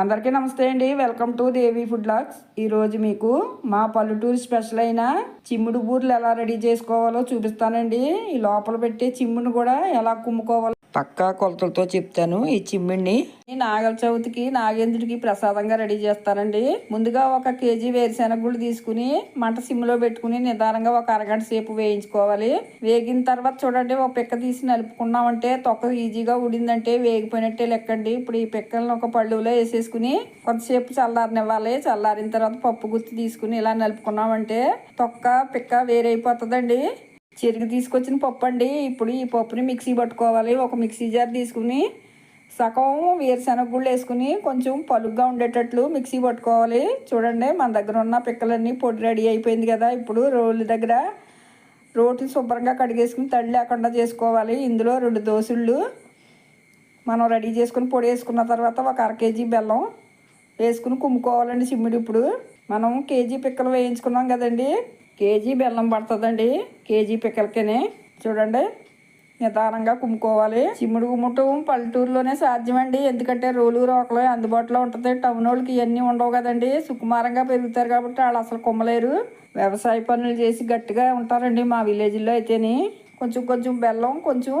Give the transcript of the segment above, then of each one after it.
అందరికీ నమస్తే అండి. Welcome to Devi food vlogs ఈరోజు మీకు మా పల్లెటూరు స్పెషల్ అయిన చిమ్ముడు బూర్లు ఎలా రెడీ చేసుకోవాలో చూపిస్తానండి. ఈ లోపల పెట్టే చిమ్ముడు కూడా ఎలా కుమ్ముకోవాలో పక్కా కొలతలతో చెప్తాను ఈ చిమ్మిడిని. నాగల చవితికి నాగేంద్రుడికి ప్రసాదంగా రెడీ చేస్తానండి ముందుగా ఒక కేజీ వేరుశెనగ గుళ్ళు తీసుకుని మంట సిమ్లో పెట్టుకుని నిదానంగా ఒక అరగంట సేపు వేయించుకోవాలి. వేగిన తర్వాత చూడండి ఒక పిక్క తీసి నలుపుకున్నామంటే తొక్క ఈజీగా ఉడిందంటే వేగిపోయినట్టే లెక్కండి. ఇప్పుడు ఈ పిక్కలను ఒక పళ్ళులో వేసేసుకుని కొంతసేపు చల్లారనివ్వాలి. చల్లారిన తర్వాత పప్పు గుత్తి తీసుకుని ఇలా నలుపుకున్నామంటే తొక్క పిక్క వేరైపోతుందండి. చెరుకు తీసుకొచ్చిన పప్పు అండి ఇప్పుడు ఈ పప్పుని మిక్సీ పట్టుకోవాలి. ఒక మిక్సీ జార్ తీసుకుని సగం వేరుశనగ గుళ్ళు వేసుకుని కొంచెం పలుగ్గా ఉండేటట్లు మిక్సీ పట్టుకోవాలి. చూడండి మన దగ్గర ఉన్న పిక్కలన్నీ పొడి రెడీ అయిపోయింది కదా. ఇప్పుడు రోలు దగ్గర రోటి శుభ్రంగా కడిగేసుకుని తడి లేకుండా చేసుకోవాలి. ఇందులో రెండు దోసుళ్ళు మనం రెడీ చేసుకుని పొడి వేసుకున్న తర్వాత ఒక అర కేజీ బెల్లం వేసుకుని కుమ్ముకోవాలండి చిమ్మిడి ఇప్పుడు. మనం కేజీ పిక్కలు వేయించుకున్నాం కదండి. కేజీ బెల్లం పడుతుందండి. కేజీ పిక్కలకేనే. చూడండి నిదానంగా కుమ్ముకోవాలి. చిమ్ముడు కుమ్మటం పల్లెటూరులోనే సాధ్యమండి. ఎందుకంటే రోలు రోకలు అందుబాటులో ఉంటుంది. టౌన్ వాళ్ళకి ఇవన్నీ ఉండవు కదండి. సుకుమారంగా పెరుగుతారు కాబట్టి వాళ్ళు అసలు కుమ్మలేరు. వ్యవసాయ పనులు చేసి గట్టిగా ఉంటారండి మా విలేజ్లో అయితేని. కొంచెం కొంచెం బెల్లం కొంచెం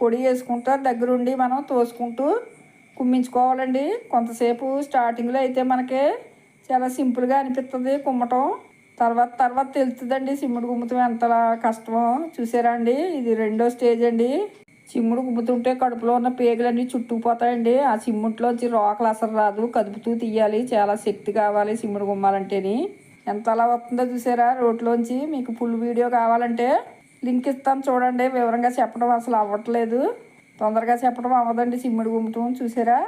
పొడి వేసుకుంటా దగ్గరుండి మనం తోసుకుంటూ కుమ్మించుకోవాలండి. కొంతసేపు స్టార్టింగ్లో అయితే మనకి చాలా సింపుల్గా అనిపిస్తుంది కుమ్మటం. తర్వాత తర్వాత తెలుస్తుందండి సిమ్ముడు గుమ్ముతం ఎంతలా కష్టమో. చూసారా అండి? ఇది రెండో స్టేజ్ అండి. చిమ్ముడు గుమ్ముతుంటే కడుపులో ఉన్న పేగులన్నీ చుట్టుకుపోతాయండి. ఆ చిమ్ముట్లోంచి రోకలు అసలు రాదు. కదుపుతూ తీయాలి. చాలా శక్తి కావాలి సిమ్ముడు గుమ్మాలంటేని. ఎంత అలా వస్తుందో చూసారా? రోడ్లోంచి మీకు ఫుల్ వీడియో కావాలంటే లింక్ ఇస్తాను చూడండి. వివరంగా చెప్పడం అసలు అవ్వట్లేదు. తొందరగా చెప్పడం అవ్వదండి చిమ్ముడు గుమ్మటం చూసారా?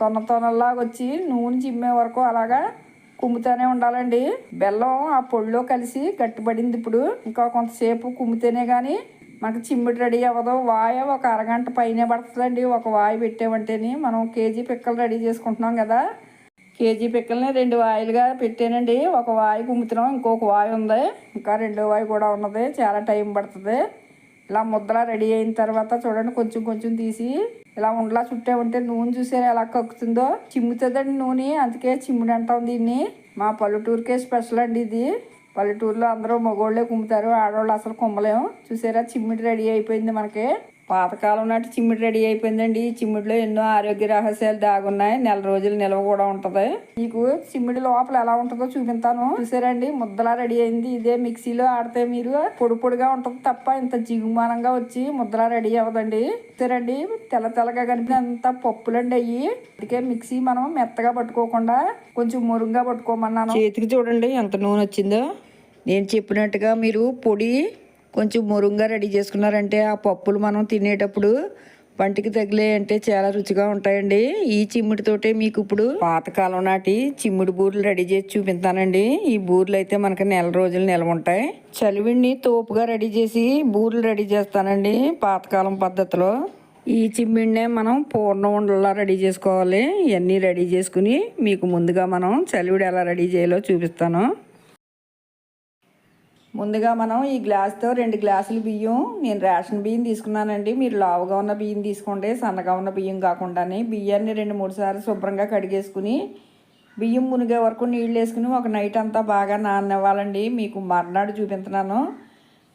తొన్న తొనల్లాగా వచ్చి నూనె చిమ్మే వరకు అలాగా కుమ్ముతూనే ఉండాలండి. బెల్లం ఆ పొడిలో కలిసి గట్టిపడింది ఇప్పుడు. ఇంకా కొంతసేపు కుమ్మితేనే కానీ మనకు చిమ్మిడి రెడీ అవ్వదు. వాయ ఒక అరగంట పైనే పడుతుందండి. ఒక వాయి పెట్టామంటేని మనం కేజీ పిక్కలు రెడీ చేసుకుంటున్నాం కదా. కేజీ పిక్కల్ని రెండు వాయిలుగా పెట్టానండి. ఒక వాయి కుమ్ముతున్నాం. ఇంకొక వాయి ఉంది. ఇంకా రెండో వాయి కూడా ఉన్నది. చాలా టైం పడుతుంది. ఇలా ముద్దలా రెడీ అయిన తర్వాత చూడండి కొంచెం కొంచెం తీసి ఇలా ఉండలా చుట్టే ఉంటే నూనె చూసారు ఎలా కక్కుతుందో? చిమ్ముతుందండి నూనె అందుకే చిమ్ముడు అంటాం దీన్ని. మా పల్లెటూరుకే స్పెషల్ అండి ఇది. పల్లెటూరులో అందరూ మగోళ్ళే కుమ్ముతారు ఆడవాళ్ళు అసలు కుమ్మలేము చూసారా చిమ్మిడి రెడీ అయిపోయింది మనకి. పాతకాలం నాటి చిమ్మిడి రెడీ అయిపోయిందండి. ఈ చిమ్మిడిలో ఎన్నో ఆరోగ్య రహస్యాలు దాగున్నాయి. నెల రోజులు నిల్వ కూడా ఉంటది. మీకు చిమ్మిడి లోపల ఎలా ఉంటుందో చూపిస్తాను. చూసారండి? ముద్దలా రెడీ అయింది. ఇదే మిక్సీలో ఆడితే మీరు పొడి పొడిగా ఉంటుంది తప్ప ఇంత జిగుమానంగా వచ్చి ముద్దలా రెడీ అవ్వదండి. చూసారండి? తెల్ల తెల్లగా కనిపినంత పప్పులండి అయ్యి. అందుకే మిక్సీ మనం మెత్తగా పట్టుకోకుండా కొంచెం మురుగ్గా పట్టుకోమన్నాను. చేతికి చూడండి ఎంత నూనె వచ్చిందో. నేను చెప్పినట్టుగా మీరు పొడి కొంచెం మురుంగా రెడీ చేసుకున్నారంటే ఆ పప్పులు మనం తినేటప్పుడు వంటికి తగిలే అంటే చాలా రుచిగా ఉంటాయండి. ఈ చిమ్మిడితోటే మీకు ఇప్పుడు పాతకాలం నాటి చిమ్మిడి బూరెలు రెడీ చేసి చూపిస్తానండి. ఈ బూరెలు అయితే మనకి నెల రోజులు నిల్వ ఉంటాయి. చలివిడిని తోపుగా రెడీ చేసి బూరెలు రెడీ చేస్తానండి పాతకాలం పద్ధతిలో. ఈ చిమ్మిడినే మనం పూర్ణ ఉండలా రెడీ చేసుకోవాలి. ఇవన్నీ రెడీ చేసుకుని మీకు ముందుగా మనం చలివిడి ఎలా రెడీ చేయాలో చూపిస్తాను. ముందుగా మనం ఈ గ్లాస్తో రెండు గ్లాసులు బియ్యం నేను రేషన్ బియ్యం తీసుకున్నానండి. మీరు లావుగా ఉన్న బియ్యం తీసుకోండి సన్నగా ఉన్న బియ్యం కాకుండానే. బియ్యాన్ని రెండు మూడు సార్లు శుభ్రంగా కడిగేసుకుని బియ్యం మునిగే వరకు నీళ్ళు వేసుకుని ఒక నైట్ అంతా బాగా నాననివ్వాలండి. మీకు మర్నాడు చూపించున్నాను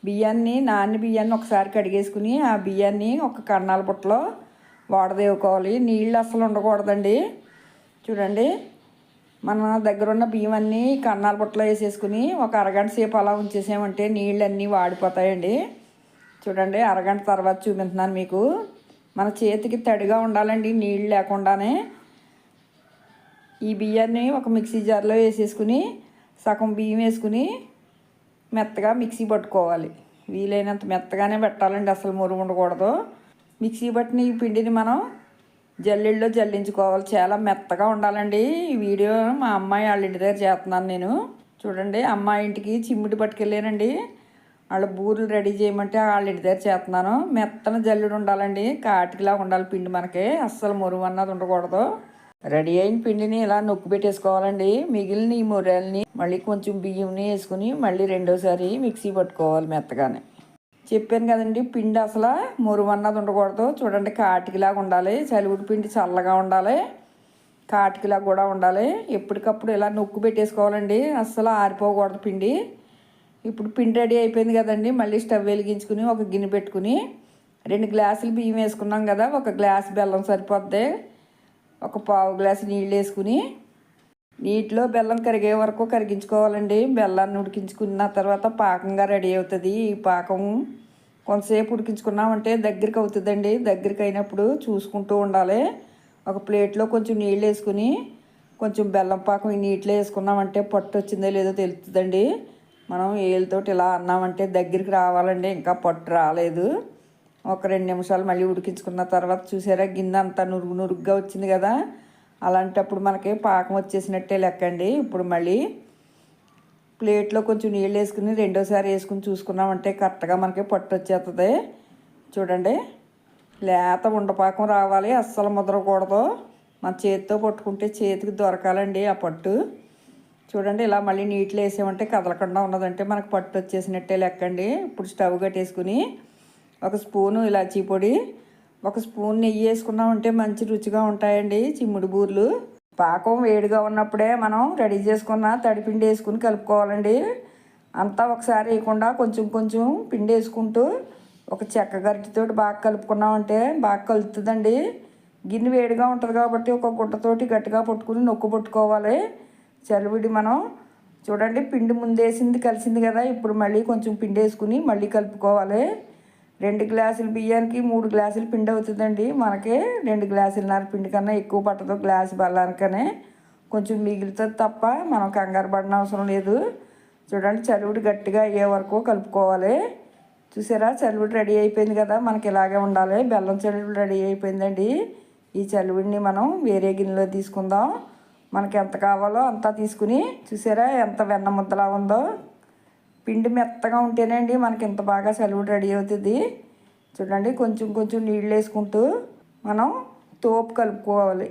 బియ్యాన్ని నాన్న బియ్యాన్ని ఒకసారి కడిగేసుకుని ఆ బియ్యాన్ని ఒక కన్నాల బుట్టలో వాడదేవుకోవాలి. నీళ్ళు అస్సలు ఉండకూడదండి. చూడండి. మన దగ్గర ఉన్న బియ్యం అన్నీ కన్నాల బుట్టలో వేసేసుకుని ఒక అరగంట సేపు అలా ఉంచేసామంటే నీళ్ళన్నీ వాడిపోతాయండి. చూడండి అరగంట తర్వాత చూపిస్తున్నాను మీకు. మన చేతికి తడిగా ఉండాలండి నీళ్ళు లేకుండానే. ఈ బియ్యాన్ని ఒక మిక్సీ జార్లో వేసేసుకుని సగం బియ్యం వేసుకుని మెత్తగా మిక్సీ పట్టుకోవాలి. వీలైనంత మెత్తగానే పెట్టాలండి అసలు మురుగు ఉండకూడదు మిక్సీ పట్టిన ఈ పిండిని మనం జల్లెల్లో జల్లించుకోవాలి. చాలా మెత్తగా ఉండాలండి. ఈ వీడియో మా అమ్మాయి వాళ్ళ ఇంటి దగ్గర చేస్తున్నాను నేను. చూడండి అమ్మాయి ఇంటికి చిమ్మిడి పట్టుకెళ్ళానండి. వాళ్ళ బూరెలు రెడీ చేయమంటే వాళ్ళ ఇంటి దగ్గర చేస్తున్నాను. మెత్తన జల్లుడు ఉండాలండి. కాటికిలా ఉండాలి పిండి మనకి. అస్సలు మురుగు అన్నది ఉండకూడదు. రెడీ అయిన పిండిని ఇలా నొక్కు పెట్టేసుకోవాలండి. మిగిలిన ఈ మురాలని మళ్ళీ కొంచెం బియ్యంని వేసుకుని మళ్ళీ రెండోసారి మిక్సీ పట్టుకోవాలి మెత్తగానే. చెప్పాను కదండి పిండి అసలు మురువన్నది ఉండకూడదు. చూడండి కాటికిలాగా ఉండాలి. చలివిడి పిండి చల్లగా ఉండాలి. కాటికిలా కూడా ఉండాలి. ఎప్పటికప్పుడు ఇలా నొక్కు పెట్టేసుకోవాలండి. అస్సలు ఆరిపోకూడదు పిండి. ఇప్పుడు పిండి రెడీ అయిపోయింది కదండి. మళ్ళీ స్టవ్ వెలిగించుకుని ఒక గిన్నె పెట్టుకుని రెండు గ్లాసులు బియ్యం వేసుకున్నాం కదా ఒక గ్లాస్ బెల్లం సరిపోద్ది. ఒక పావు గ్లాసు నీళ్ళు వేసుకుని నీటిలో బెల్లం కరిగే వరకు కరిగించుకోవాలండి. బెల్లాన్ని ఉడికించుకున్న తర్వాత పాకంగా రెడీ అవుతుంది. ఈ పాకం కొంతసేపు ఉడికించుకున్నామంటే దగ్గరికి అవుతుందండి. దగ్గరికి అయినప్పుడు చూసుకుంటూ ఉండాలి. ఒక ప్లేట్లో కొంచెం నీళ్ళు వేసుకుని కొంచెం బెల్లం పాకం ఈ నీటిలో వేసుకున్నామంటే పొట్టు వచ్చిందో లేదో తెలుస్తుందండి. మనం ఏళ్ళతోటి ఇలా అన్నామంటే దగ్గరికి రావాలండి. ఇంకా పొట్టు రాలేదు. ఒక రెండు నిమిషాలు మళ్ళీ ఉడికించుకున్న తర్వాత చూసారా? గిన్నె అంతా నురుగు నురుగ్గా వచ్చింది కదా. అలాంటప్పుడు మనకి పాకం వచ్చేసినట్టే లెక్కండి. ఇప్పుడు మళ్ళీ ప్లేట్లో కొంచెం నీళ్ళు వేసుకుని రెండోసారి వేసుకుని చూసుకున్నామంటే కరెక్ట్గా మనకి పట్టు వచ్చేస్తుంది. చూడండి. లేత ఉండపాకం రావాలి. అస్సలు ముద్రకూడదు. మన చేతితో పట్టుకుంటే చేతికి దొరకాలండి ఆ పట్టు. చూడండి ఇలా మళ్ళీ నీటిలో వేసామంటే కదలకుండా ఉన్నదంటే మనకు పట్టు వచ్చేసినట్టే లెక్కండి. ఇప్పుడు స్టవ్ కట్టేసుకుని ఒక స్పూను ఇలాచీ పొడి ఒక స్పూన్ నెయ్యి వేసుకున్నామంటే మంచి రుచిగా ఉంటాయండి చిమ్ముడు బూర్లు. పాకం వేడిగా ఉన్నప్పుడే మనం రెడీ చేసుకున్న తడిపిండి వేసుకుని కలుపుకోవాలండి. అంతా ఒకసారి వేయకుండా కొంచెం కొంచెం పిండి వేసుకుంటూ ఒక చెక్క గరిటితో బాగా కలుపుకున్నామంటే బాగా కలుతుందండి గిన్నె వేడిగా ఉంటుంది కాబట్టి ఒక గుడ్డతోటి గట్టిగా పట్టుకుని నొక్కు పట్టుకోవాలి. చలివిడి మనం చూడండి పిండి ముందేసింది కలిసింది కదా. ఇప్పుడు మళ్ళీ కొంచెం పిండి వేసుకుని మళ్ళీ కలుపుకోవాలి. రెండు గ్లాసులు బియ్యానికి మూడు గ్లాసులు పిండి అవుతుందండి. మనకి రెండు గ్లాసులన్నర పిండి కన్నా ఎక్కువ పట్టదు గ్లాసు బల్లానికనే కొంచెం మిగులుతుంది తప్ప మనం కంగారు పడిన అవసరం లేదు. చూడండి చలివిడి గట్టిగా అయ్యే వరకు కలుపుకోవాలి. చూసారా చలివిడి రెడీ అయిపోయింది కదా మనకి ఇలాగే ఉండాలి. బెల్లం చలివిడి రెడీ అయిపోయిందండి. ఈ చలివిడిని మనం వేరే గిన్నెలో తీసుకుందాం. మనకి ఎంత కావాలో అంతా తీసుకుని చూసారా ఎంత వెన్న ముద్దలా ఉందో. పిండి మెత్తగా ఉంటేనే అండి మనకి ఇంత బాగా సెలవుడు రెడీ అవుతుంది. చూడండి కొంచెం కొంచెం నీళ్ళు వేసుకుంటూ మనం తోపు కలుపుకోవాలి.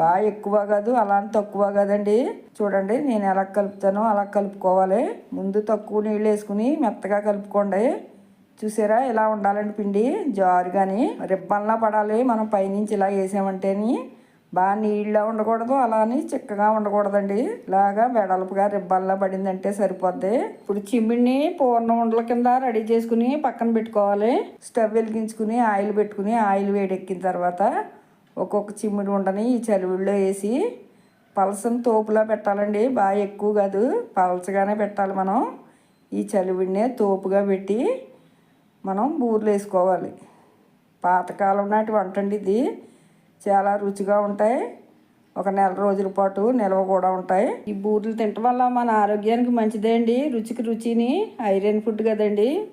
బాగా ఎక్కువ కాదు అలా అని తక్కువ కాదండి. చూడండి నేను ఎలా కలుపుతానో అలా కలుపుకోవాలి. ముందు తక్కువ నీళ్ళు వేసుకుని మెత్తగా కలుపుకోండి. చూసారా ఇలా ఉండాలండి పిండి. జారు కానీ రిబ్బన్లా పడాలి మనం పైనుంచి ఇలా వేసామంటేని. బాగా నీళ్ళ ఉండకూడదు అలా అని చిక్కగా ఉండకూడదండి. ఇలాగా వెడల్పుగా రిబ్బల్లా పడిందంటే సరిపోద్ది. ఇప్పుడు చిమ్మిడిని పూర్ణ ఉండల కింద రెడీ చేసుకుని పక్కన పెట్టుకోవాలి. స్టవ్ వెలిగించుకుని ఆయిల్ పెట్టుకుని ఆయిల్ వేడెక్కిన తర్వాత ఒక్కొక్క చిమ్మిడి ఉండని ఈ చలివిడిలో వేసి పలసను తోపులా పెట్టాలండి. బాగా ఎక్కువ కాదు పలచగానే పెట్టాలి మనం. ఈ చలివిడినే తోపుగా పెట్టి మనం బూర్లు వేసుకోవాలి. పాతకాలం నాటి వంట అండి ఇది. చాలా రుచిగా ఉంటాయి. ఒక నెల రోజుల పాటు నిల్వ కూడా ఉంటాయి. ఈ బూరెలు తినటం వల్ల మన ఆరోగ్యానికి మంచిదే అండి. రుచికి రుచిని ఐరన్ ఫుడ్ కదండి.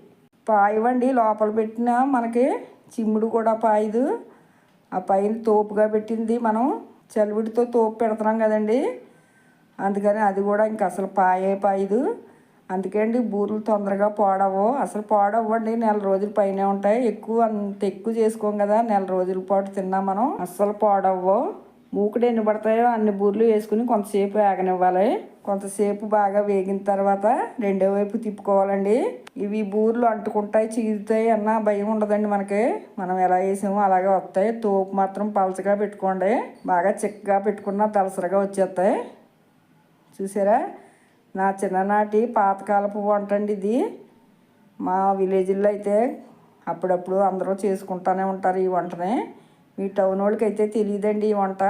పాయవండి లోపల పెట్టిన మనకి చిమ్ముడు కూడా పాయదు. ఆ పైన తోపుగా పెట్టింది మనం. చలివిడితో తోపు పెడుతున్నాం కదండి. అందుకని అది కూడా ఇంక అసలు పాయే పాయదు. అందుకే అండి బూరెలు తొందరగా పాడవు? అసలు పాడవ్వండి నెల రోజుల పైనే ఉంటాయి. ఎక్కువ అంత ఎక్కువ చేసుకోం కదా నెల రోజుల పాటు తిన్నాం మనం. అస్సలు పాడవ్వు. మూకుడు ఎన్ని పడతాయో అన్ని బూర్లు వేసుకుని కొంతసేపు వేగనివ్వాలి కొంతసేపు బాగా వేగిన తర్వాత రెండో వైపు తిప్పుకోవాలండి. ఇవి బూర్లు అంటుకుంటాయి చీరుతాయి అన్న భయం ఉండదండి మనకి. మనం ఎలా వేసామో అలాగే వస్తాయి. తోపు మాత్రం పలచగా పెట్టుకోండి. బాగా చిక్కగా పెట్టుకున్న తలసరగా వచ్చేస్తాయి. చూసారా? నా చిన్ననాటి పాతకాలపు వంట అండి ఇది. మా విలేజ్లో అయితే అప్పుడప్పుడు అందరూ చేసుకుంటూనే ఉంటారు ఈ వంటని. మీ టౌన్ వాళ్ళకి అయితే తెలియదండి ఈ వంట.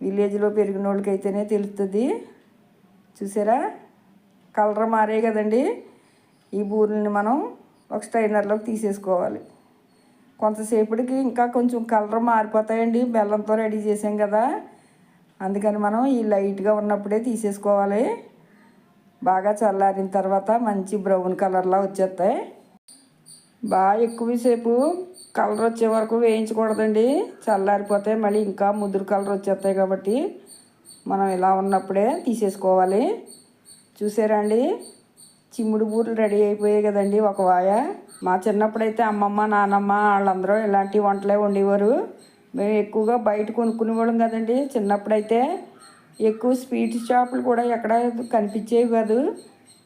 విలేజ్లో పెరిగిన వాళ్ళకి అయితేనే తెలుస్తుంది చూసారా? కలర్ మారే కదండి. ఈ బూరెల్ని మనం ఒక స్ట్రైనర్లోకి తీసేసుకోవాలి. కొంతసేపటికి ఇంకా కొంచెం కలర్ మారిపోతాయండి. బెల్లంతో రెడీ చేసాం కదా. అందుకని మనం ఈ లైట్గా ఉన్నప్పుడే తీసేసుకోవాలి. బాగా చల్లారిన తర్వాత మంచి బ్రౌన్ కలర్లా వచ్చేస్తాయి. బాగా ఎక్కువసేపు కలర్ వచ్చే వరకు వేయించకూడదండి. చల్లారిపోతే మళ్ళీ ఇంకా ముదురు కలర్ వచ్చేస్తాయి కాబట్టి మనం ఇలా ఉన్నప్పుడే తీసేసుకోవాలి. చూసారా అండి? చిమ్ముడు బూట్లు రెడీ అయిపోయాయి కదండి ఒక వాయ. మా చిన్నప్పుడైతే అమ్మమ్మ నానమ్మ వాళ్ళందరూ ఇలాంటి వంటలే వండేవారు. మేము ఎక్కువగా బయట కొనుక్కునేవాళ్ళం కదండి. చిన్నప్పుడైతే ఎక్కువ స్వీట్ షాపులు కూడా ఎక్కడ కనిపించేవి కాదు.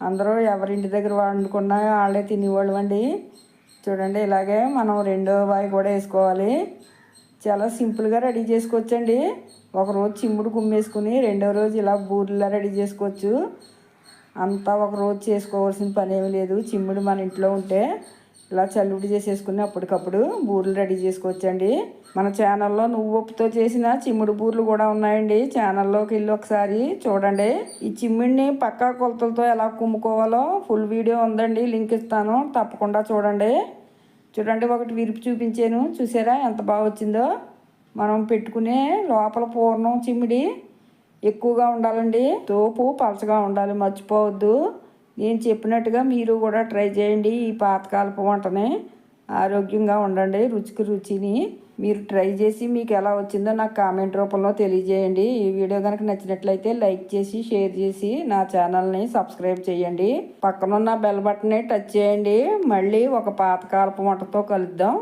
అందరూ ఎవరింటి దగ్గర వండుకున్నా వాళ్ళే తినేవాళ్ళు అండి. చూడండి ఇలాగే మనం రెండో బాయ్ కూడా వేసుకోవాలి. చాలా సింపుల్గా రెడీ చేసుకోవచ్చండి. ఒకరోజు చిమ్ముడు కుమ్మేసుకుని రెండో రోజు ఇలా బూరెలా రెడీ చేసుకోవచ్చు. అంతా ఒక రోజు చేసుకోవాల్సిన పని ఏమీ లేదు. చిమ్ముడు మన ఇంట్లో ఉంటే ఇలా చల్లుడి చేసేసుకుని అప్పటికప్పుడు బూరెలు రెడీ చేసుకోవచ్చండి. మన ఛానల్లో నువ్వు ఉప్పుతో చేసిన చిమ్ముడు బూరెలు కూడా ఉన్నాయండి. ఛానల్లోకి వెళ్ళి ఒకసారి చూడండి. ఈ చిమ్మిడిని పక్కా కొలతలతో ఎలా కుమ్ముకోవాలో ఫుల్ వీడియో ఉందండి. లింక్ ఇస్తాను. తప్పకుండా చూడండి. చూడండి ఒకటి విరిపి చూపించాను. చూసారా ఎంత బాగా వచ్చిందో? మనం పెట్టుకునే లోపల పూర్ణం చిమ్మిడి ఎక్కువగా ఉండాలండి. తోపు పలచగా ఉండాలి. మర్చిపోవద్దు. నేను చెప్పినట్టుగా మీరు కూడా ట్రై చేయండి ఈ పాతకాలపు వంటని. ఆరోగ్యంగా ఉండండి రుచికి రుచిని. మీరు ట్రై చేసి మీకు ఎలా వచ్చిందో నాకు కామెంట్ రూపంలో తెలియజేయండి. ఈ వీడియో కనుక నచ్చినట్లయితే లైక్ చేసి షేర్ చేసి నా ఛానల్ని సబ్స్క్రైబ్ చేయండి. పక్కనున్న బెల్ బటన్ని టచ్ చేయండి. మళ్ళీ ఒక పాతకాలపు వంటతో కలుద్దాం.